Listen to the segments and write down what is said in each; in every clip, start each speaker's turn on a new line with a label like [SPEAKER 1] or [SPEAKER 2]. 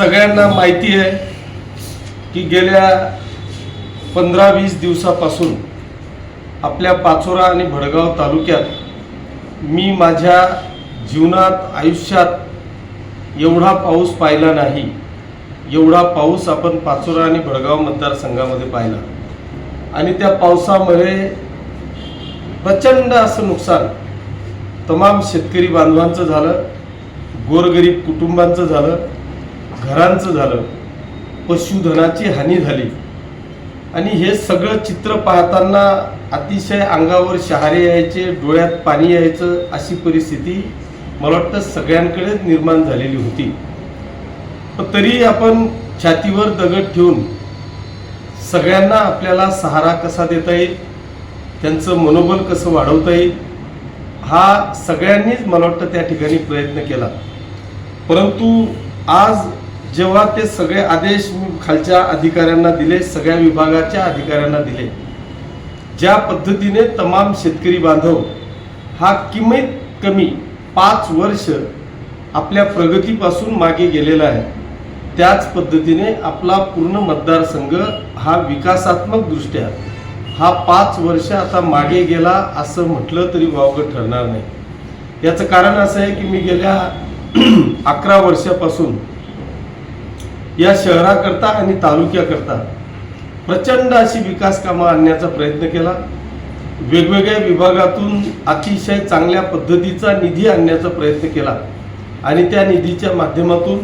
[SPEAKER 1] सगळ्यांना माहिती आहे की गेल्या पंधरा वीस दिवसापासून आपल्या पाचोरा आणि भडगाव तालुक्यात मी माझ्या जीवनात आयुष्यात एवढा पाऊस पाहिला नाही एवढा पाऊस आपण पाचोरा आणि भडगाव मतदारसंघामध्ये पाहिला. आणि त्या पावसामध्ये प्रचंड असं नुकसान तमाम शेतकरी बांधवांचं झालं गोरगरीब कुटुंबांचं झालं घरांचं झालं पशुधनाची हानी झाली. आणि हे सगळं चित्र पाहताना अतिशय अंगावर शहारे यायचे डोळ्यात पाणी यायचं अशी परिस्थिती मला वाटतं सगळ्यांकडेच निर्माण झालेली होती. पण तरी आपण छातीवर दगड ठेवून सगळ्यांना आपल्याला सहारा कसा देता येईल त्यांचं मनोबल कसं वाढवता येईल हा सगळ्यांनीच मला वाटतं त्या ठिकाणी प्रयत्न केला. परंतु आज जेव्हा ते सगळे आदेश खालच्या अधिकाऱ्यांना दिले सगळ्या विभागाच्या अधिकाऱ्यांना दिले ज्या पद्धतीने तमाम शेतकरी बांधव हा किमीत कमी पाच वर्ष आपल्या प्रगतीपासून मागे गेलेला आहे. त्याच पद्धतीने आपला पूर्ण मतदारसंघ हा विकासात्मकदृष्ट्या हा पाच वर्ष आता मागे गेला असं म्हटलं तरी वावगं ठरणार नाही. याचं कारण असं आहे की मी गेल्या अकरा वर्षापासून या शहराकरता आणि तालुक्याकरता प्रचंड अशी विकास कामं आणण्याचा प्रयत्न केला. वेगवेगळ्या विभागातून अतिशय चांगल्या पद्धतीचा निधी आणण्याचा प्रयत्न केला. आणि त्या निधीच्या माध्यमातून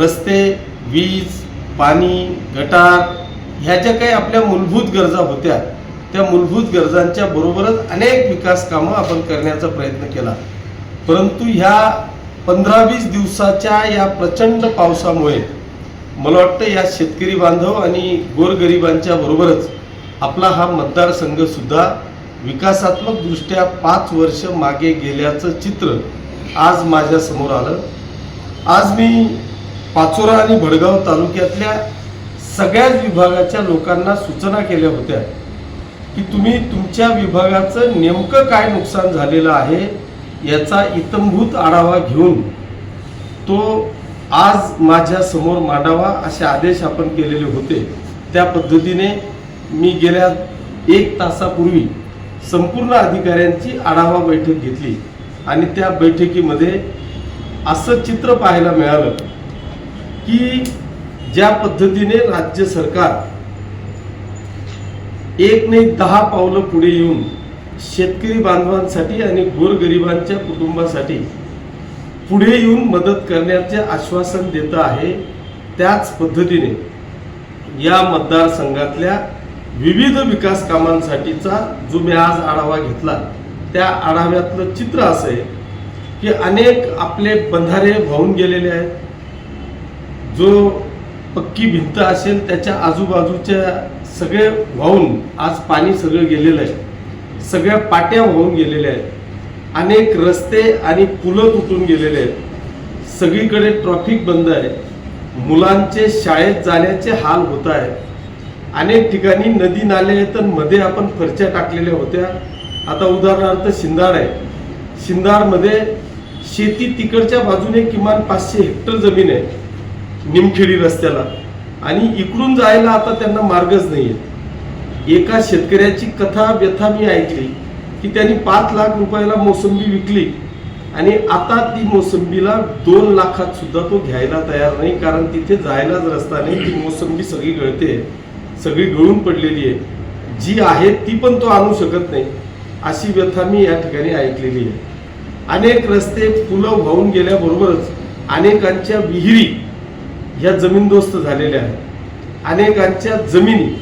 [SPEAKER 1] रस्ते वीज पाणी गटार ह्या ज्या काही आपल्या मूलभूत गरजा होत्या त्या मूलभूत गरजांच्या बरोबरच अनेक विकास कामं आपण करण्याचा प्रयत्न केला. परंतु ह्या पंधरा वीस दिवसाच्या या प्रचंड पावसामुळे मला वाटतं या शेतकरी बांधव आणि गोरगरिबांच्या बरोबरच आपला हा मतदारसंघ सुद्धा विकासात्मक दृष्ट्या पाच वर्ष मागे गेल्याचं चित्र आज माझ्यासमोर आलं. आज मी पाचोरा आणि भडगाव तालुक्यातल्या सगळ्याच विभागाच्या लोकांना सूचना केल्या होत्या की तुम्ही तुमच्या विभागाचं नेमकं काय नुकसान झालेलं आहे याचा इतंभूत आढावा घेऊन तो आज माझ्यासमोर मांडावा असे आदेश आपण केलेले होते. त्या पद्धतीने मी गेल्या एक तासापूर्वी संपूर्ण अधिकाऱ्यांची आढावा बैठक घेतली. आणि त्या बैठकीमध्ये असं चित्र पाहायला मिळालं की ज्या पद्धतीने राज्य सरकार एक नाही दहा पावलं पुढे येऊन शेतकरी बांधवांसाठी आणि गोरगरिबांच्या कुटुंबासाठी पुढे येऊन मदत करण्याचे आश्वासन देत आहे त्याच पद्धतीने या मतदारसंघातल्या विविध विकास कामांसाठीचा जो मी आज आढावा घेतला त्या आढाव्यातलं चित्र असं आहे की अनेक आपले बंधारे वाहून गेलेले आहेत. जो पक्की भिंत असेल त्याच्या आजूबाजूच्या सगळे वाहून आज पाणी सगळं गेलेलं आहे. सगळ्या पाट्या वाहून गेलेल्या आहेत. अनेक रस्ते आणि पुलं तुटून गेलेले आहेत. सगळीकडे ट्रॉफिक बंद आहे. मुलांचे शाळेत जाण्याचे हाल होत आहेत. अनेक ठिकाणी नदी नाले आहेत तर मध्ये आपण फरच्या टाकलेल्या होत्या. आता उदाहरणार्थ शिंदाड आहे. शिंदाडमध्ये शेती तिकडच्या बाजूने किमान पाचशे हेक्टर जमीन आहे. निमखेडी रस्त्याला. आणि इकडून जायला आता त्यांना मार्गच नाही आहे एका शेतकऱ्याची कथा व्यथा मी ऐकली. की त्यांनी पाच लाख रुपयाला मोसंबी विकली. आणि आता ती मोसंबीला दोन लाखात सुद्धा तो घ्यायला तयार नाही कारण तिथे जायलाच रस्ता नाही. ती मोसंबी सगळी गळते सगळी गळून पडलेली आहे. जी आहे ती पण तो आणू शकत नाही अशी व्यथा मी या ठिकाणी ऐकलेली आहे. अनेक रस्ते फुलं वाहून गेल्याबरोबरच अनेकांच्या विहिरी ह्या जमीनदोस्त झालेल्या आहेत. अनेकांच्या जमिनी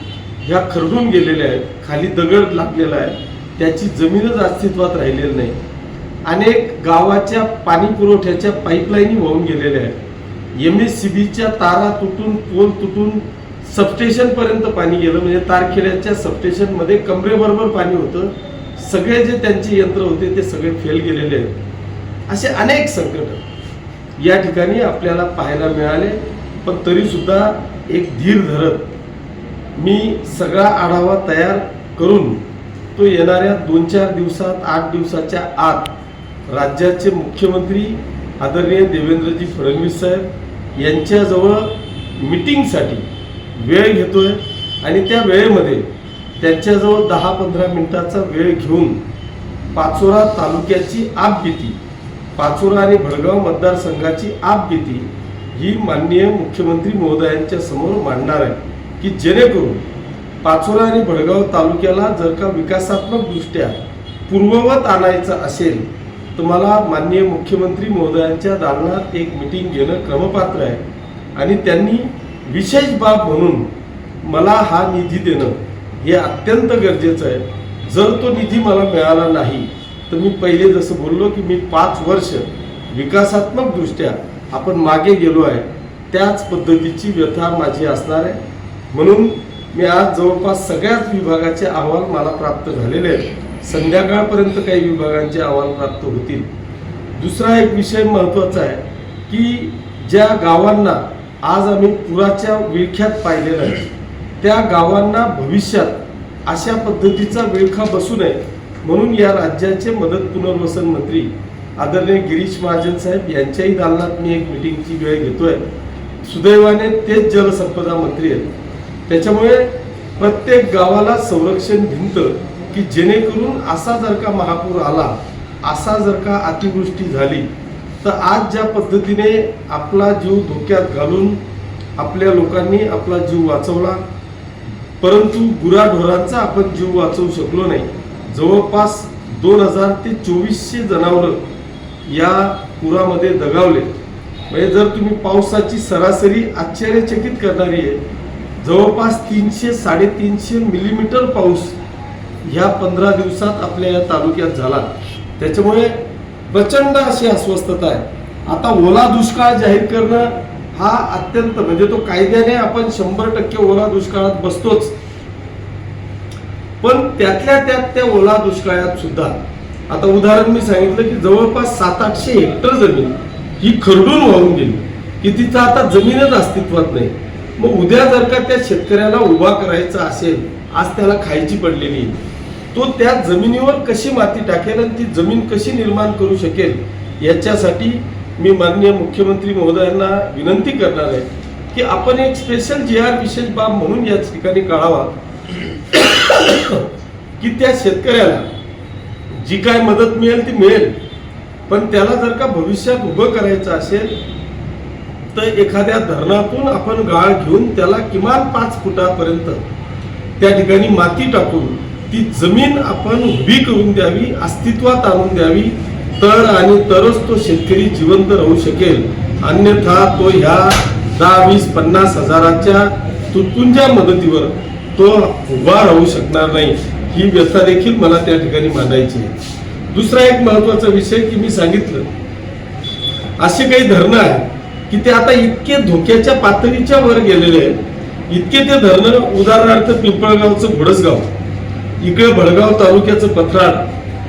[SPEAKER 1] ह्या खरडून गेलेल्या आहेत खाली दगड लागलेला आहे. त्याची जमीनच अस्तित्वात राहिलेली नाही. अनेक गावाच्या पाणी पुरवठ्याच्या पाईपलाईनी वाहून गेलेल्या आहेत. एम एस सी बीच्या तारा तुटून पोल तुटून सबस्टेशनपर्यंत पाणी गेलं. म्हणजे तारखेड्याच्या सबस्टेशनमध्ये कमरेबरोबर पाणी होतं. सगळे जे त्यांचे यंत्र होते ते सगळे फेल गेलेले आहेत. असे अनेक संकट या ठिकाणी आपल्याला पाहायला मिळाले. पण तरी सुद्धा एक धीर धरत मी सगळा आढावा तयार करून तो येणाऱ्या दोन चार दिवसात आठ दिवसाच्या आत राज्याचे मुख्यमंत्री आदरणीय देवेंद्रजी फडणवीस साहेब यांच्याजवळ मिटिंगसाठी वेळ घेतोय आणि त्या वेळेमध्ये त्यांच्याजवळ दहा पंधरा मिनिटाचा वेळ घेऊन पाचोरा तालुक्याची आपबीती पाचोरा आणि भडगाव मतदारसंघाची आपबीती ही माननीय मुख्यमंत्री महोदयांच्या समोर मांडणार आहे की जेणेकरून पाचोरा आणि भडगाव तालुक्याला जर का विकासात्मक दृष्ट्या पूर्ववत आणायचं असेल तर मला माननीय मुख्यमंत्री महोदयांच्या दालनात एक मिटिंग घेणं क्रमपात्र आहे. आणि त्यांनी विशेष बाब म्हणून मला हा निधी देणं हे अत्यंत गरजेचं आहे. जर तो निधी मला मिळाला नाही तर मी पहिले जसं बोललो की मी पाच वर्ष विकासात्मक दृष्ट्या आपण मागे गेलो आहे. त्याच पद्धतीची व्यथा माझी असणार आहे. म्हणून मी आज जवळपास सगळ्याच विभागाचे अहवाल मला प्राप्त झालेले आहेत. संध्याकाळपर्यंत काही विभागांचे अहवाल प्राप्त होतील. दुसरा एक विषय महत्त्वाचा आहे की ज्या गावांना आज आम्ही पुराच्या विळख्यात पाहिलेलं आहे त्या गावांना भविष्यात अशा पद्धतीचा विळखा बसू नये म्हणून या राज्याचे मदत पुनर्वसन मंत्री आदरणीय गिरीश महाजन साहेब यांच्याही दालनात मी एक मिटिंगची वेळ घेतोय. सुदैवाने तेच जलसंपदा मंत्री आहेत. त्याच्यामुळे प्रत्येक गावाला संरक्षण भिंत की जेणेकरून असा जर का महापूर आला असा जर का अतिवृष्टी झाली तर आज ज्या पद्धतीने आपला जीव धोक्यात घालून आपल्या लोकांनी आपला जीव वाचवला परंतु गुराढोरांचा आपण जीव वाचवू शकलो नाही. जवळपास दोन हजार ते चोवीसशे जनावरं या पुरामध्ये दगावले. म्हणजे जर तुम्ही पावसाची सरासरी आश्चर्यचकित करणारी आहे जवळपास तीनशे साडेतीनशे मिलीमीटर पाऊस ह्या पंधरा दिवसात आपल्या या तालुक्यात झाला. त्याच्यामुळे प्रचंड अशी अस्वस्थता आहे. आता ओला दुष्काळ जाहीर करणं हा अत्यंत म्हणजे तो कायद्याने आपण शंभर टक्के ओला दुष्काळात बसतोच. पण त्यातल्या त्यात त्या ओला दुष्काळात सुद्धा आता उदाहरण मी सांगितलं की जवळपास सात आठशे हेक्टर जमीन ही खरडून वाहून गेली. की तिचा आता जमीनच अस्तित्वात नाही. मग उद्या जर का त्या शेतकऱ्याला उभा करायचा असेल आज त्याला खायची पडलेली तो त्या जमिनीवर कशी माती टाकेल आणि ती जमीन कशी निर्माण करू शकेल याच्यासाठी मी माननीय मुख्यमंत्री महोदयांना विनंती करणार आहे की आपण एक स्पेशल जी आर विशेष बाब म्हणून या ठिकाणी काढावा. की त्या शेतकऱ्याला जी काय मदत मिळेल ती मिळेल पण त्याला जर का भविष्यात उभं करायचं असेल तर एखाद्या धरणातून आपण गाळ घेऊन त्याला किमान पाच फुटापर्यंत त्या ठिकाणी माती टाकून ती जमीन आपण उभी करून द्यावी अस्तित्वात आणून द्यावी. तर आणि तरच तो शेतकरी जिवंत राहू शकेल. अन्यथा तो ह्या दहा वीस पन्नास हजाराच्या तुटपुंच्या मदतीवर तो उभा राहू शकणार नाही. ही व्यथा देखील मला त्या ठिकाणी मांडायची आहे. दुसरा एक महत्त्वाचा विषय की मी सांगितलं. असे काही धरणं आहे की ते आता इतके धोक्याच्या पातळीच्या वर गेलेले आहेत. इतके ते धरणं उदाहरणार्थ पिंपळगावचं घोडसगाव इकडे भडगाव तालुक्याचं पथराड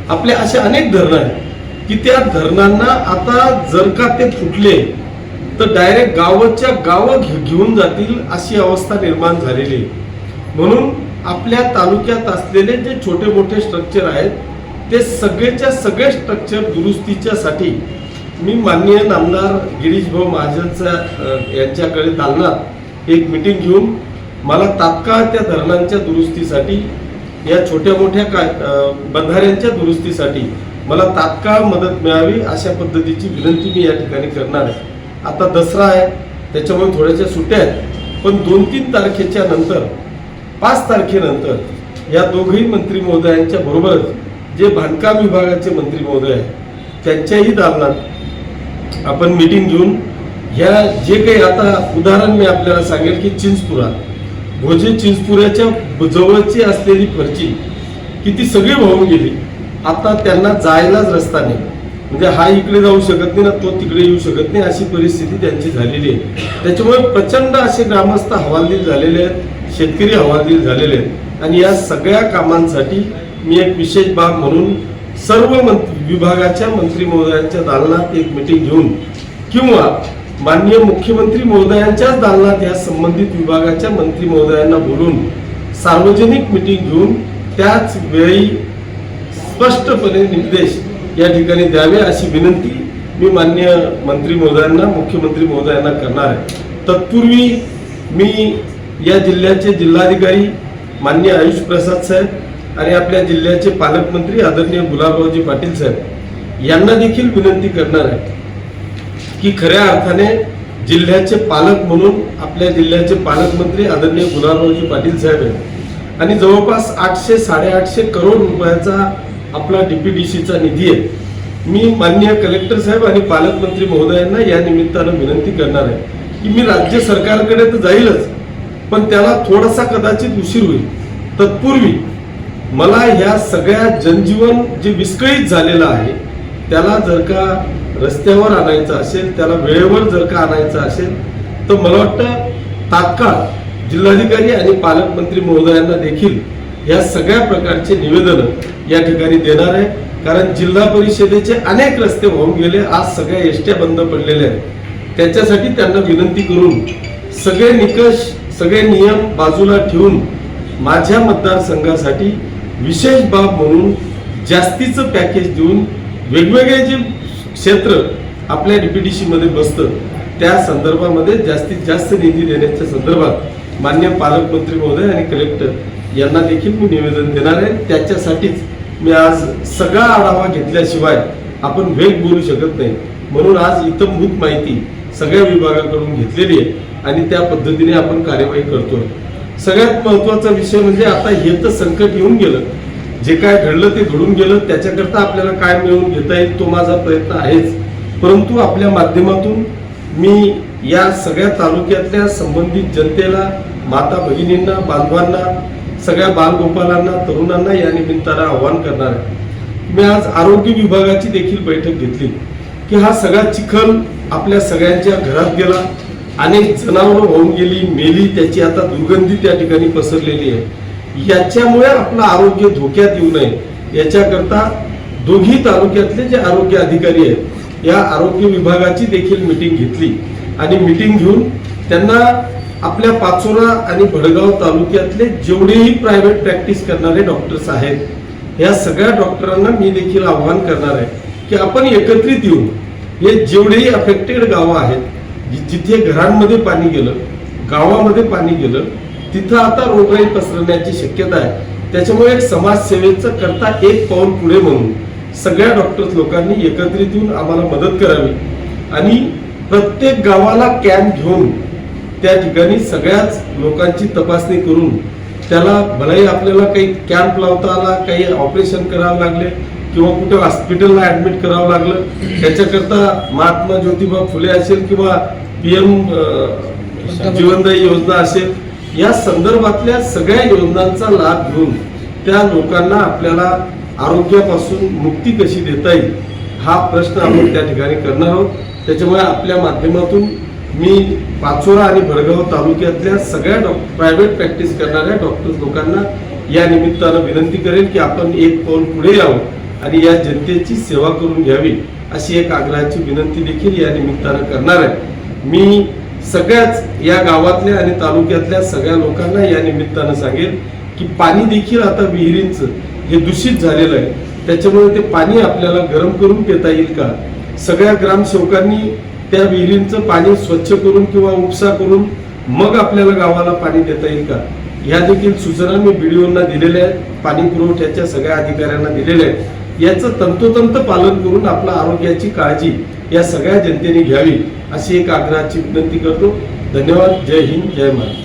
[SPEAKER 1] आपले असे अनेक धरणं आहेत. की त्या धरणांना आता जर का ते फुटले तर डायरेक्ट गावाच्या गावं घे- घेऊन जातील अशी अवस्था निर्माण झालेली आहे. म्हणून आपल्या तालुक्यात असलेले जे छोटे मोठे स्ट्रक्चर आहेत ते सगळेच्या सगळे स्ट्रक्चर दुरुस्तीच्या साठी मी माननीय नामदार गिरीश भाऊ महाजनचा यांच्याकडे दालनात एक मिटिंग घेऊन मला तात्काळ त्या धरणांच्या दुरुस्तीसाठी या छोट्या मोठ्या काय बंधाऱ्यांच्या दुरुस्तीसाठी मला तात्काळ मदत मिळावी अशा पद्धतीची विनंती मी या ठिकाणी करणार आहे. आता दसरा आहे त्याच्यामुळे थोड्याशा सुट्ट्या आहेत पण दोन तीन तारखेच्या नंतर पाच तारखेनंतर या दोघही मंत्री महोदयांच्या बरोबरच जे बांधकाम विभागाचे मंत्री महोदय आहेत त्यांच्याही दालनात आपण मीटिंग घेऊन ह्या जे काही आता उदाहरण मी आपल्याला सांगेल की चिंचपुरा. भोजे चिंचपुऱ्याच्या जवळची असलेली फरची की ती सगळी वाहून गेली. आता त्यांना जायलाच रस्ता नाही. म्हणजे हा इकडे जाऊ शकत नाही ना तो तिकडे येऊ शकत नाही अशी परिस्थिती त्यांची झालेली आहे. त्याच्यामुळे प्रचंड असे ग्रामस्थ हवालदिल झालेले आहेत शेतकरी हवालदिल झालेले आहेत. आणि या सगळ्या कामांसाठी मी एक विशेष बाब म्हणून सर्व मंत्री विभागाच्या मंत्री महोदयांच्या दालनात एक मिटिंग घेऊन किंवा माननीय मुख्यमंत्री महोदयांच्याच दालनात या संबंधित विभागाच्या मंत्री महोदयांना बोलून सार्वजनिक मिटिंग घेऊन त्याच वेळी स्पष्टपणे निर्देश या ठिकाणी द्यावे अशी विनंती मी मान्य मंत्री महोदयांना मुख्यमंत्री महोदयांना करणार आहे. तत्पूर्वी मी या जिल्ह्याचे जिल्हाधिकारी मान्य आयुष प्रसाद साहेब आणि आपल्या जिल्ह्याचे पालकमंत्री आदरणीय गुलाबरावजी पाटील साहेब यांना देखील विनंती करणार आहे की खऱ्या अर्थाने जिल्ह्याचे पालक म्हणून आपल्या जिल्ह्याचे पालकमंत्री आदरणीय गुलाबरावजी पाटील साहेब आहेत. आणि जवळपास आठशे साडेआठशे करोड रुपयाचा आपला डीपीडीसीचा निधी आहे. मी माननीय कलेक्टर साहेब आणि पालकमंत्री महोदयांना या निमित्तानं विनंती करणार आहे की मी राज्य सरकारकडे तर जाईलच पण त्याला थोडासा कदाचित उशीर होईल. तत्पूर्वी मला ह्या सगळ्या जनजीवन जे विस्कळीत झालेलं आहे त्याला जर का रस्त्यावर आणायचं असेल त्याला वेळेवर जर का आणायचं असेल तर मला वाटतं तात्काळ जिल्हाधिकारी आणि पालकमंत्री महोदयांना देखील या सगळ्या प्रकारचे निवेदन या ठिकाणी देणार आहे. कारण जिल्हा परिषदेचे अनेक रस्ते वाहून गेले आज सगळ्या एसट्या बंद पडलेल्या आहेत. त्याच्यासाठी त्यांना विनंती करून सगळे निकष सगळे नियम बाजूला ठेवून माझ्या मतदारसंघासाठी विशेष बाब म्हणून जास्तीचं पॅकेज देऊन वेगवेगळे जे क्षेत्र आपल्या डीपीडीसीमध्ये बसतं त्या संदर्भामध्ये जास्तीत जास्त निधी देण्याच्या संदर्भात मान्य पालकमंत्री महोदय आणि कलेक्टर यांना देखील मी निवेदन देणार आहे. त्याच्यासाठीच मी आज सगळा आढावा घेतल्याशिवाय आपण वेग बोलू शकत नाही. म्हणून आज इतंभूत माहिती सगळ्या विभागाकडून घेतलेली आहे आणि त्या पद्धतीने आपण कार्यवाही करतोय. सगळ्यात महत्त्वाचा विषय म्हणजे आता हे तर संकट येऊन गेलं. जे काय घडलं ते घडून गेलं. त्याच्याकरता आपल्याला काय मिळवून घेता येईल तो माझा प्रयत्न आहेच. परंतु आपल्या माध्यमातून मी या सगळ्या तालुक्यातल्या संबंधित जनतेला माता भगिनींना बांधवांना सगळ्या बालगोपालांना तरुणांना या निमित्तानं आव्हान करणार आहे. मी आज आरोग्य विभागाची देखील बैठक घेतली की हा सगळा चिखल आपल्या सगळ्यांच्या घरात गेला. अनेक जनावरं होऊन गेली मेली त्याची आता दुर्गंधी त्या ठिकाणी पसरलेली आहे. याच्यामुळे आपलं आरोग्य धोक्यात येऊ नये. याच्याकरता दोघी तालुक्यातले जे आरोग्य अधिकारी आहेत या आरोग्य विभागाची देखील मिटिंग घेतली. आणि मिटिंग घेऊन त्यांना आपल्या पाचोरा आणि भडगाव तालुक्यातले जेवढेही प्रायव्हेट प्रॅक्टिस करणारे डॉक्टर्स आहेत या सगळ्या डॉक्टरांना मी देखील आव्हान करणार आहे की आपण एकत्रित येऊन हे जेवढेही अफेक्टेड गावं आहेत जिथे घरांमध्ये पाणी गेलं गावामध्ये पाणी गेलं तिथं आता रोगराई पसरण्याची शक्यता आहे. त्याच्यामुळे एक समाजसेवेचं करता एक पाऊल पुढे म्हणून सगळ्या डॉक्टर्स लोकांनी एकत्रित येऊन आम्हाला मदत करावी. आणि प्रत्येक गावाला कॅम्प घेऊन त्या ठिकाणी सगळ्याच लोकांची तपासणी करून त्याला भलाही आपल्याला काही कॅम्प लावता आला काही ऑपरेशन करावं लागले किंवा कुठे हॉस्पिटलला ऍडमिट करावं लागलं त्याच्याकरता महात्मा ज्योतिबा फुले असेल किंवा पी एम जीवनदायी योजना असेल या संदर्भातल्या सगळ्या योजनांचा लाभ घेऊन त्या लोकांना आपल्याला आरोग्यापासून मुक्ती कशी देता येईल हा प्रश्न आपण त्या ठिकाणी करणार आहोत. त्याच्यामुळे आपल्या माध्यमातून मी पाचोरा आणि भडगाव तालुक्यातल्या सगळ्या डॉक्टर प्रायव्हेट प्रॅक्टिस करणाऱ्या डॉक्टर्स लोकांना या निमित्तानं विनंती करेन की आपण एक पाऊल पुढे यावं. आणि या जनतेची सेवा करून घ्यावी अशी एक आग्रहाची विनंती देखील या निमित्तानं करणार आहे. मी सगळ्याच या गावातल्या आणि तालुक्यातल्या सगळ्या लोकांना या निमित्तानं सांगेन की पाणी देखील आता विहिरींचं हे दूषित झालेलं आहे. त्याच्यामुळे ते पाणी आपल्याला गरम करून पिता येईल का? सगळ्या ग्रामसेवकांनी त्या विहिरींचं पाणी स्वच्छ करून किंवा उपसा करून मग आपल्याला गावाला पाणी देता येईल का? ह्या देखील सूचना मी बीडीओंना दिलेल्या आहेत. पाणी पुरवठ्याच्या सगळ्या अधिकाऱ्यांना दिलेल्या आहेत. याचं तंतोतंत पालन करून आपल्या आरोग्याची काळजी या सगळ्या जनतेने घ्यावी अशी एक आग्रहाची विनंती करतो. धन्यवाद. जय हिंद. जय महाराष्ट्र.